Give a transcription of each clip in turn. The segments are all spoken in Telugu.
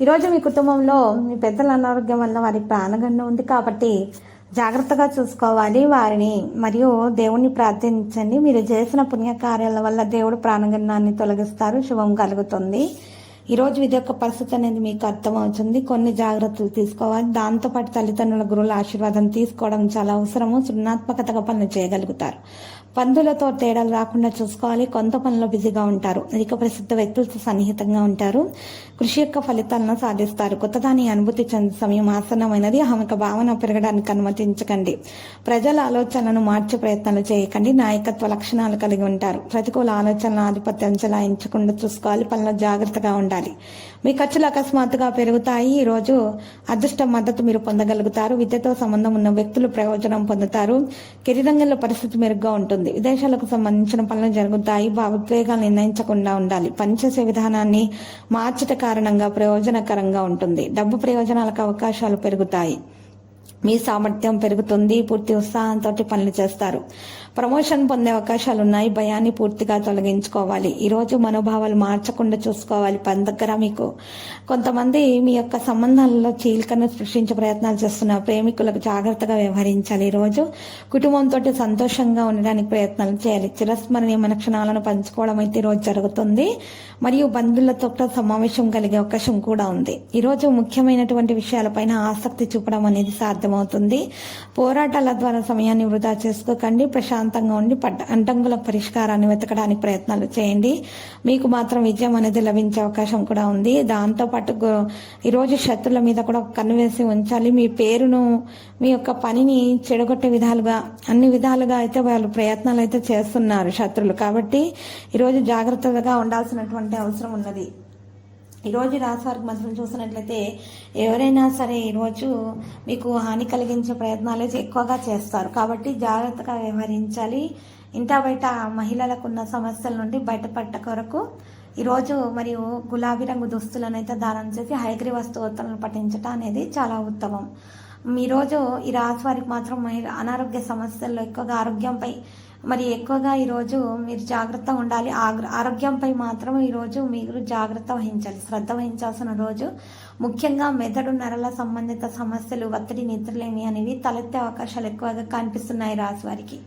ఈరోజు మీ కుటుంబంలో మీ పెద్దల అనారోగ్యం వల్ల వారి ప్రాణగండం ఉంది కాబట్టి జాగ్రత్తగా చూసుకోవాలి వారిని. మరియు దేవుణ్ణి ప్రార్థించండి. మీరు చేసిన పుణ్యకార్యాల వల్ల దేవుడు ప్రాణగండాన్ని తొలగిస్తారు. శుభం కలుగుతుంది. ఈరోజు ఇది యొక్క పరిస్థితి అనేది మీకు అర్థమవుతుంది. కొన్ని జాగ్రత్తలు తీసుకోవాలి. దాంతోపాటు తల్లిదండ్రుల గురువుల ఆశీర్వాదం తీసుకోవడం చాలా అవసరము. సృజనాత్మకతగా పనులు చేయగలుగుతారు. పందులతో తేడాలు రాకుండా చూసుకోవాలి. కొంత పనిలో బిజీగా ఉంటారు. అధిక ప్రసిద్ధ వ్యక్తులతో సన్నిహితంగా ఉంటారు. కృషి యొక్క ఫలితాలను సాధిస్తారు. కొత్తదాని అనుభూతి చెందే సమయం ఆసన్నమైనది. ఆమెకు భావన పెరగడానికి అనుమతించకండి. ప్రజల ఆలోచనలను మార్చే ప్రయత్నాలు చేయకండి. నాయకత్వ లక్షణాలు కలిగి ఉంటారు. ప్రతికూల ఆలోచనల ఆధిపత్యం చెలాయించకుండా చూసుకోవాలి. పనులు జాగ్రత్తగా ఉండాలి. మీ ఖర్చులు అకస్మాత్తుగా పెరుగుతాయి. ఈ రోజు అదృష్ట మద్దతు మీరు పొందగలుగుతారు. విద్యతో సంబంధం ఉన్న వ్యక్తులు ప్రయోజనం పొందుతారు. కెరీరంగంలో పరిస్థితి మెరుగ్గా ఉంటుంది. విదేశాలకు సంబంధించిన పనులు జరుగుతాయి. భావోద్వేగాలు నిర్ణయించకుండా ఉండాలి. పనిచేసే విధానాన్ని మార్చట కారణంగా ప్రయోజనకరంగా ఉంటుంది. డబ్బు ప్రయోజనాలకు అవకాశాలు పెరుగుతాయి. మీ సామర్థ్యం పెరుగుతుంది పూర్తి ఉత్సాహంతో పనులు చేస్తారు. ప్రమోషన్ పొందే అవకాశాలు ఉన్నాయి భయాన్ని పూర్తిగా తొలగించుకోవాలి. ఈరోజు మనోభావాలు మార్చకుండా చూసుకోవాలి పని దగ్గర మీకు. కొంతమంది మీ యొక్క సంబంధాలలో చీలికను సృష్టించే ప్రయత్నాలు చేస్తున్నారు. ప్రేమికులకు జాగ్రత్తగా వ్యవహరించాలి. ఈరోజు కుటుంబంతో సంతోషంగా ఉండడానికి ప్రయత్నాలు చేయాలి. చిరస్మరణీయమైన క్షణాలను పంచుకోవడం అయితే ఈరోజు జరుగుతుంది. మరియు బంధువులతో సమావేశం కలిగే అవకాశం కూడా ఉంది. ఈరోజు ముఖ్యమైనటువంటి విషయాలపైన ఆసక్తి చూపడం అనేది సాధ్యం. అర్థమవుతుంది పోరాటాల ద్వారా సమయాన్ని వృధా చేసుకోకండి. ప్రశాంతంగా ఉండి పడ్డ అంటంగుల పరిష్కారాన్ని వెతకడానికి ప్రయత్నాలు చేయండి. మీకు మాత్రం విజయం అనేది లభించే అవకాశం కూడా ఉంది. దాంతో పాటు ఈరోజు శత్రుల మీద కూడా కన్ను వేసి ఉంచాలి. మీ పేరును మీ యొక్క పనిని చెడగొట్టే విధాలుగా అన్ని విధాలుగా అయితే వాళ్ళు ప్రయత్నాలు అయితే చేస్తున్నారు శత్రులు. కాబట్టి ఈరోజు జాగ్రత్తగా ఉండాల్సినటువంటి అవసరం ఉన్నది. ఈరోజు రాశివారికి వారికి చూసినట్లయితే ఎవరైనా సరే ఈరోజు మీకు హాని కలిగించే ప్రయత్నాలు ఎక్కువగా చేస్తారు. కాబట్టి జాగ్రత్తగా వ్యవహరించాలి. ఇంట బయట మహిళలకు ఉన్న సమస్యల నుండి బయటపడ్డ కొరకు ఈరోజు మరియు గులాబీ రంగు దుస్తులను అయితే దానం చేసి హైగ్రీ వస్తువులను పఠించటం అనేది చాలా ఉత్తమం. ఈరోజు ఈ రాశి వారికి మాత్రం అనారోగ్య సమస్యల్లో ఎక్కువగా ఆరోగ్యంపై మరి ఎక్కువగా ఈరోజు మీరు జాగ్రత్త ఉండాలి. ఆరోగ్యంపై మాత్రం ఈరోజు మీరు జాగ్రత్త వహించాలి. శ్రద్ధ వహించాల్సిన రోజు. ముఖ్యంగా మెదడు నరల సంబంధిత సమస్యలు ఒత్తిడి నిద్రలేమి అనేవి తలెత్తే అవకాశాలు ఎక్కువగా కనిపిస్తున్నాయి రాశి వారికి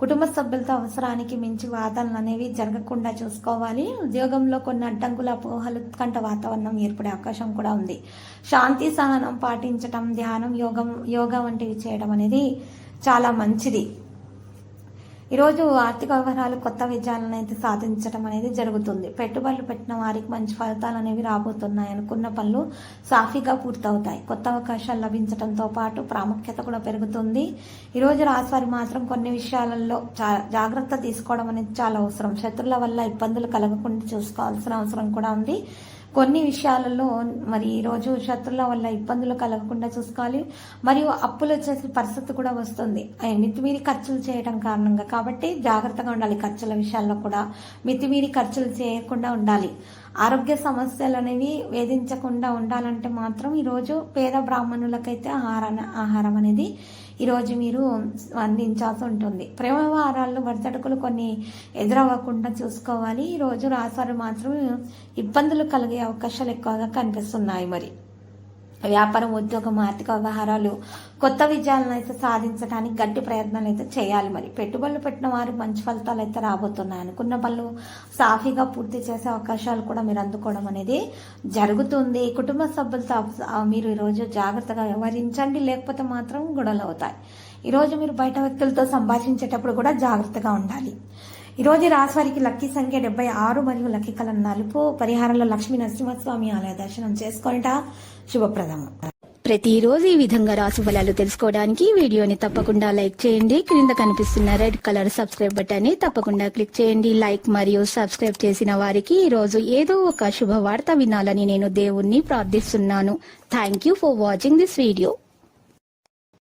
కుటుంబ సభ్యులతో అవసరానికి మించి వాదనలు అనేవి జరగకుండా చూసుకోవాలి. ఉద్యోగంలో కొన్ని అడ్డంకుల అపోహలు ఉత్కంఠ వాతావరణం ఏర్పడే అవకాశం కూడా ఉంది. శాంతి సహనం పాటించటం ధ్యానం యోగం యోగా వంటివి చేయడం అనేది చాలా మంచిది. ఈరోజు ఆర్థిక వ్యవహారాలు కొత్త విజయాలను అయితే సాధించడం అనేది జరుగుతుంది. పెట్టుబడులు పెట్టిన వారికి మంచి ఫలితాలు అనేవి రాబోతున్నాయి అనుకున్న పనులు సాఫీగా పూర్తవుతాయి. కొత్త అవకాశాలు లభించడంతో పాటు ప్రాముఖ్యత కూడా పెరుగుతుంది. ఈరోజు రాశివారి మాత్రం కొన్ని విషయాలలో చా- జాగ్రత్త తీసుకోవడం అనేది చాలా అవసరం. శత్రుల వల్ల ఇబ్బందులు కలగకుండా చూసుకోవాల్సిన అవసరం కూడా ఉంది. కొన్ని విషయాలలో మరి ఈరోజు శత్రుల వల్ల ఇబ్బందులు కలగకుండా చూసుకోవాలి. మరియు అప్పులు వచ్చేసి పరిస్థితి కూడా వస్తుంది. మితిమీరి ఖర్చులు చేయడం కారణంగా కాబట్టి జాగ్రత్తగా ఉండాలి. ఖర్చుల విషయాల్లో కూడా మితిమీరి ఖర్చులు చేయకుండా ఉండాలి. ఆరోగ్య సమస్యలు అనేవి వేధించకుండా ఉండాలంటే మాత్రం ఈరోజు పేద బ్రాహ్మణులకైతే ఆహార ఆహారం అనేది ఈరోజు మీరు అందించాల్సి ఉంటుంది. ప్రేమ వ్యవహారాల్లో వర్తడుకులు కొన్ని ఎదురవ్వకుండా చూసుకోవాలి. ఈరోజు రాసారు మాత్రం ఇబ్బందులు కలిగే అవకాశాలు ఎక్కువగా కనిపిస్తున్నాయి మరి. వ్యాపారం ఉద్యోగం ఆర్థిక వ్యవహారాలు కొత్త విజయాలను అయితే సాధించడానికి గట్టి ప్రయత్నాలు అయితే చేయాలి మరి. పెట్టుబడులు పెట్టిన వారు మంచి ఫలితాలు అయితే రాబోతున్నాయి అనుకున్న పనులు సాఫీగా పూర్తి చేసే అవకాశాలు కూడా మీరు అందుకోవడం అనేది జరుగుతుంది. కుటుంబ సభ్యులతో మీరు ఈరోజు జాగ్రత్తగా వ్యవహరించండి లేకపోతే మాత్రం గొడవలు అవుతాయి. ఈరోజు మీరు బయట వ్యక్తులతో సంభాషించేటప్పుడు కూడా జాగ్రత్తగా ఉండాలి. ఈరోజు ఈ రాశి వారికి లక్కీ సంఖ్య డెబ్బై ఆరు మరియు లక్కీ కలం నలుపు. పరిహారంలో లక్ష్మీ నరసింహస్వామి ఆలయ దర్శనం చేసుకొనిట శుభప్రదం ప్రతిరోజు ఈ విధంగా రాశి ఫలాలు తెలుసుకోవడానికి వీడియోని తప్పకుండా లైక్ చేయండి. క్రింద కనిపిస్తున్న రెడ్ కలర్ సబ్స్క్రైబ్ బటన్ని తప్పకుండా క్లిక్ చేయండి. లైక్ మరియు సబ్స్క్రైబ్ చేసిన వారికి ఈ రోజు ఏదో ఒక శుభవార్త వినాలని నేను దేవుణ్ణి ప్రార్థిస్తున్నాను. Thank you for watching this video